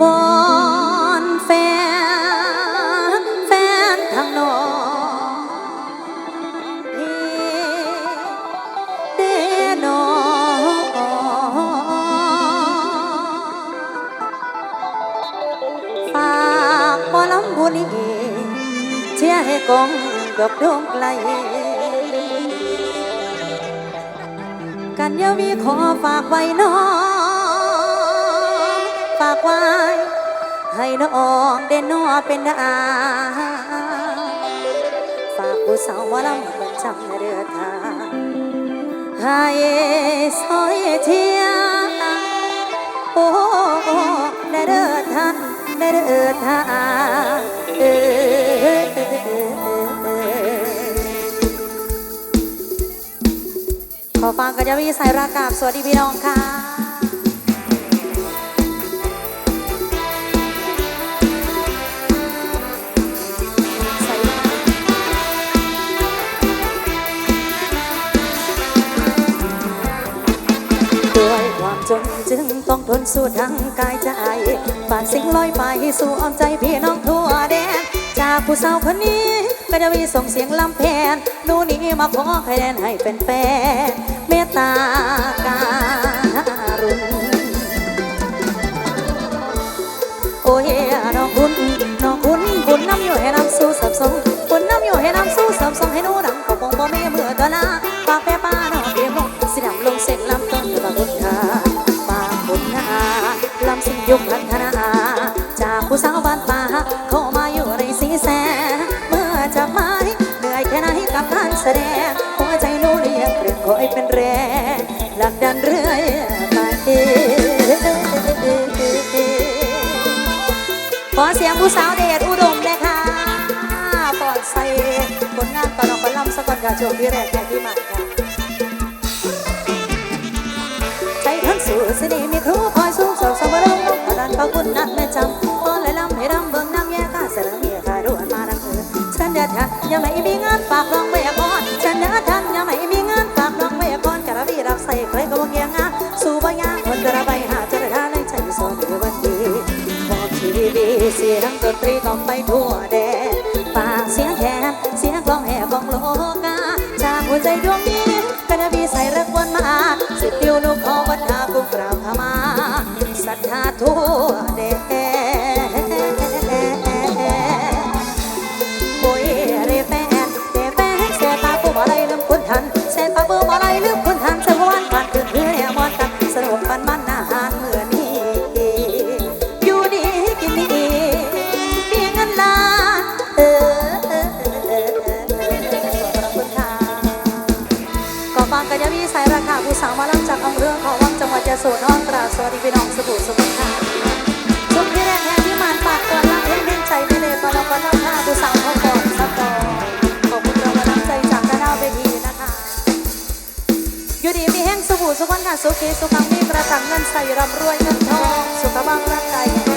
วอนแฟนแฟนทางนองเอเดนอฝากปอลำบุรีเชียร์ให้กองดอกดงไกลกันยาวีขอฝากไว้น้อง ฝากไว้ ให้น้องเด่นนอเป็นดาฝากผู้สาวหมาลำประจำเดือทางให้ซอยเทียโอ้ได้เด้อทานได้เด้อทานเออขอฟังกัญญาวีสายรากาบสวัสดีพี่น้องค่ะ จนจึงต้องทนสู้ทั้งกายใจฝากสิ่งลอยไปสู่อ้อมใจพี่น้องทั่วแดน จากผู้สาวคนนี้ก็จะมีส่งเสียงลำแพนหนูนี้มาขอให้แดนให้เป็นแฟนเมตตาการุณโอ้ยน้องคุณน้องคุณบุญน้ำอยู่ให้น้ำสู้สับสงบุญน้ำอยู่ให้น้ำ เข้ามาอยู่ในสีแสงเมื่อจะมาเหนื่อยแค่ไหนกับการแสดง หัวใจหนูเรียกเรื่องคอยเป็นแรงหลักดันเรื่อยไปขอเสียงผู้สาวเดชอุดมเลยค่ะปอดใส่ผลงานตอนออกไปลำสกอนค่ะช่วงที่แรกแค่ที่ใหม่ค่ะใจทั้งสู่สินีมีครูคอยสู้สาวสาวรุ่งพระดันพระคุณนัดไม่จำ นเดือดทันยังไม่มีงานฝากรองไว้ก่อนฉันเดือดทันยังไม่มีงานฝากรองไว้ก่อนกระบี่รับใส่ใครก็วงเกียงงานสู่บ่ยางคนกระใบหาเจรทาในใจสอนในวันดีมอบชีวิตเสียงดนตรีต้องไปทั่วแดนฝากเสียงแคนเสียงกลองแห่กองโลกาจากหัวใจดวงนี้กระบี่ใส่รักวนมาสิบติวลูกขอวัดนากุ้งกราบขมาศรัทธาทั่ว จะโสดยะโสธราสวัสดีพี่น้องสุขุมสุขค่ะชุบพี่แรงแทนที่มานปากก่อนรักเพ่งเพ่งใจไปเลยก่อนเราก็ต้องท่าผู้สาวเขาก่อนสับก่อนขอบคุณเรากำลังใจจากด้านหน้าเวทีนะคะอยู่ดีมีแห้งสบู่สุขวันค่ะสุขีสุขังมีกระตังเงินใส่ร่ำรวยเงินทองสุขภาพร่างกาย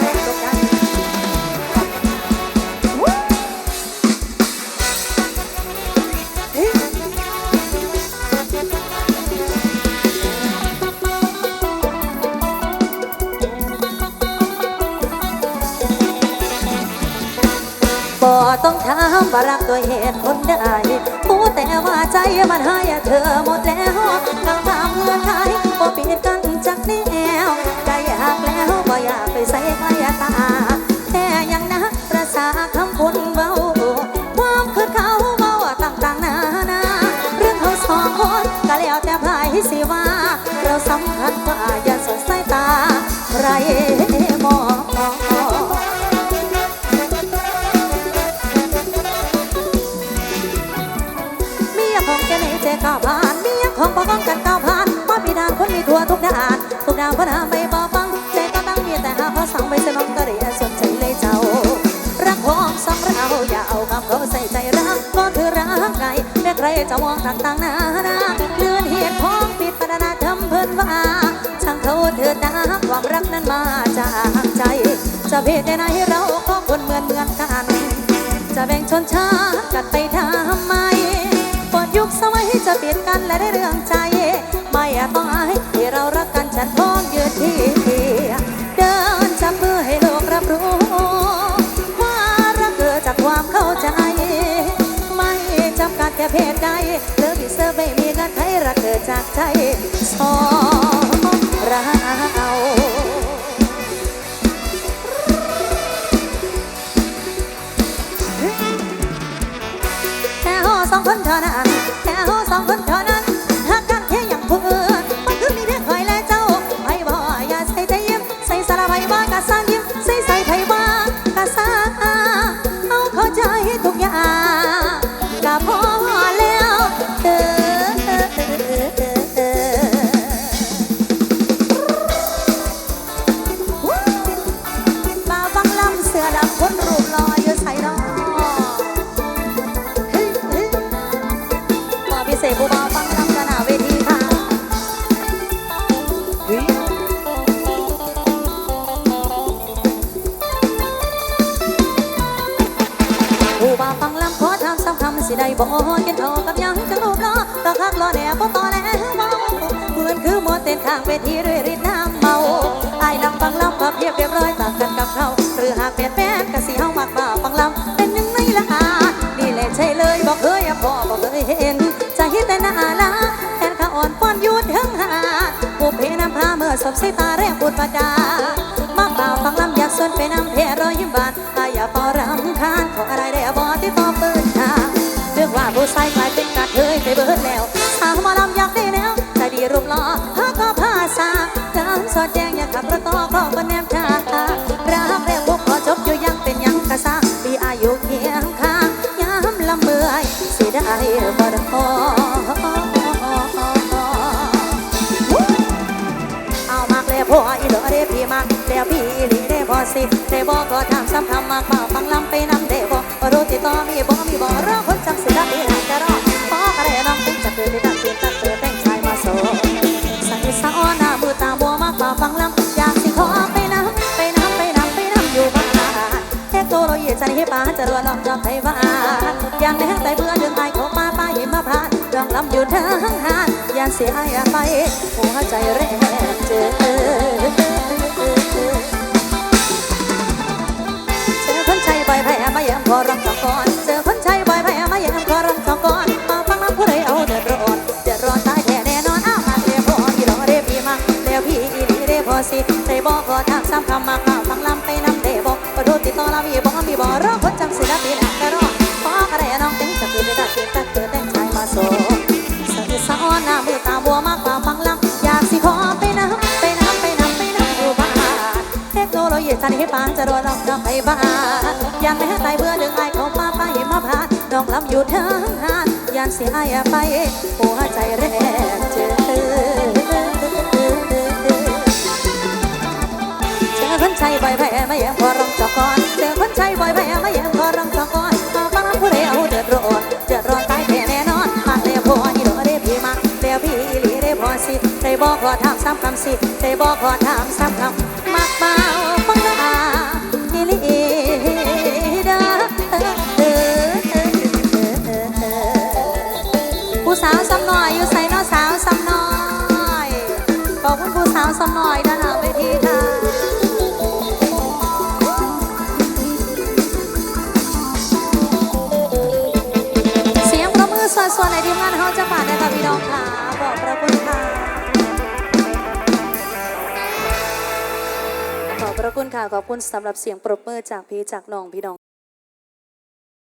ต้องถามว่ารักด้วยเหตุผลใดพูดแต่ว่าใจมันให้เธอหมดแล้วทั้งทางเงื่อนไขบ่ปิดกันจากแนวใจอยากแล้วบ่อยากไปใส่ใครตา แต่ยังนะประสาคำพูดเบาความคือเขาเบาต่างๆนานาเรื่องเขาสองคนก็แล้วแต่ไผสิว่า เราสำคัญกว่าอย่าสดสายตาใคร ทุกดาไม่บอฟังใจก็ตั้งมีแต่หาเขาสั่งไปสนองกระเรียสนใจเลยเจ้า รักของสองเราอย่าเอาคำเขาใส่ใจรักก็คือรักไงแม้ใครจะมองต่างๆนานาเลื่อนเหตุของผิดปนาทำเพิ่นว่าช่างเขาเถิดนะความรักนั้นมาจากใจ จะเพศใดไหนเราก็คนเหมือนเหมือนกัน จะแบ่งชนชาติกันไปทำไมปดยุคสมัยจะเปลี่ยนกันและได้เรื่องใจ ไม่ต้อง ดท้องยืดที่เดินจับมือให้โลกรับรู้ ว่ารักเกิดจากความเข้าใจ ไม่จำกัดแค่เพศใดเลิฟอีเซอร์ไม่มีกันไทยรักเกิดจากใจสอง สิได้บอกกินเอากับยังจังรูปล้อตะคักล้อแหน่บ่ต่อแล้วเมาเพื่อนคือหมดเต้นข้างเวทีด้วยฤทธิ์น้ำเมาไอ้ายนั่งฟังลำพับเพียบเรียบร้อยต่างกันกับเขาหรือหากเป็นแฟนก็สิเฮามักบ่าฟังลำเป็นยังไงล่ะอานี่แหละใช่เลยบอกเคยอะพ่อบอกเคยเห็นใจแต่หน้าละแทนข้าอ่อนป้อนยูดทั้งหาผู้เพน้ำพาเมื่อสบสายตาแรงปุดประดามาเปล่าฟังลำอยากสวนไปนำเพรอยยิ้มบานอาอย่าปอรำคาญ เรื่องว่ายกลายเป็นกัดเทยไปเบิดแล้ว สาวหมาลำอยากได้แนวใจดีรูปหล่อพาก็พาสาเดินสอดแจงอยากขับรถต่อขอบนแนมทารักแรกพวกขอจบอยู่ยังเป็นยังกะซาปีอายุเคียงข้างยามลำเมื่อยเสียดายบ่ได้พอเอามากแล้วพออีหลอเด้พี่มากแล้วพี่อีหลี ได้พอสิได้บอกก็ถามซ้ำคำมากมาฟังลำไปนำได้บอกว่ารู้ติดต่อมีบ่มีบ่รอคนจำเสียดีหากจะรอพออะไรน้องตึงจะเกิดได้ดังเปลี่ยนตัดเตือแต่งชายมาโซใส่สาวหน้ามือตาบัวมากมาฟังลำอยากสิขอไปน้ำไปน้ำไปน้ำไปน้ำอยู่บ้านเทคโนโลยีจะให้ป้าจะรัวลำจอกให้ว่าอย่างแดงแต่เบื่อดึงไอของป้าป้าหิมพานต์รองลำอยู่ทั้งหานยาเสียไอไปหัวใจแรงเจอ บ่อยแพ้มาเย้มขอรับสองก้อนเจอคนใช้บ่อยแพ้มาเย้มขอรับสองก้อนมาฟังน้ำผู้ใดเอาเดือดร้อนเดือดร้อนตายแท้แน่นอนอ้าวมาเรียพอพี่รอเรียพี่มาแล้วพี่อีหลีเรียพอสิได้บอกขอทากซ้ำคำมาข่าวฟังลำไปนำเดบอกประโดติดต่อลามีบอกมีบอกรอคน สันให้ปานจะรอลำดอกไปบ้านยังไม่ให้ตายเบื่อดึงไอายเขามาไปมาพานน้องลำอยู่เทั้งหานยานเสียไอายไปหัวใจแรกเจอเจอคนใจบ่อยแพ้มาแย่งพอรองจอกก่อนเจอคนใจบ่อยแพ้มาแย่งพอรองจอกก่อนมาฟังผู้ใดเอาเดือดร้อนเดือดร้อนตายแน่นอนมาเรียพอนี่ดอกเรียพี่มาเรียพี่อีหลีได้พอสิได้บอกขอถามซ้ำคำสิได้บอกขอถามซ้ำคำมากเบาฟั ในทีมงานเขาจะผ่านในค่ะพี่น้องค่ะบอกพระคุณค่ะขอบพระคุณค่ะขอบคุณสำหรับเสียงปรบมือจากพี่จากน้องพี่น้อง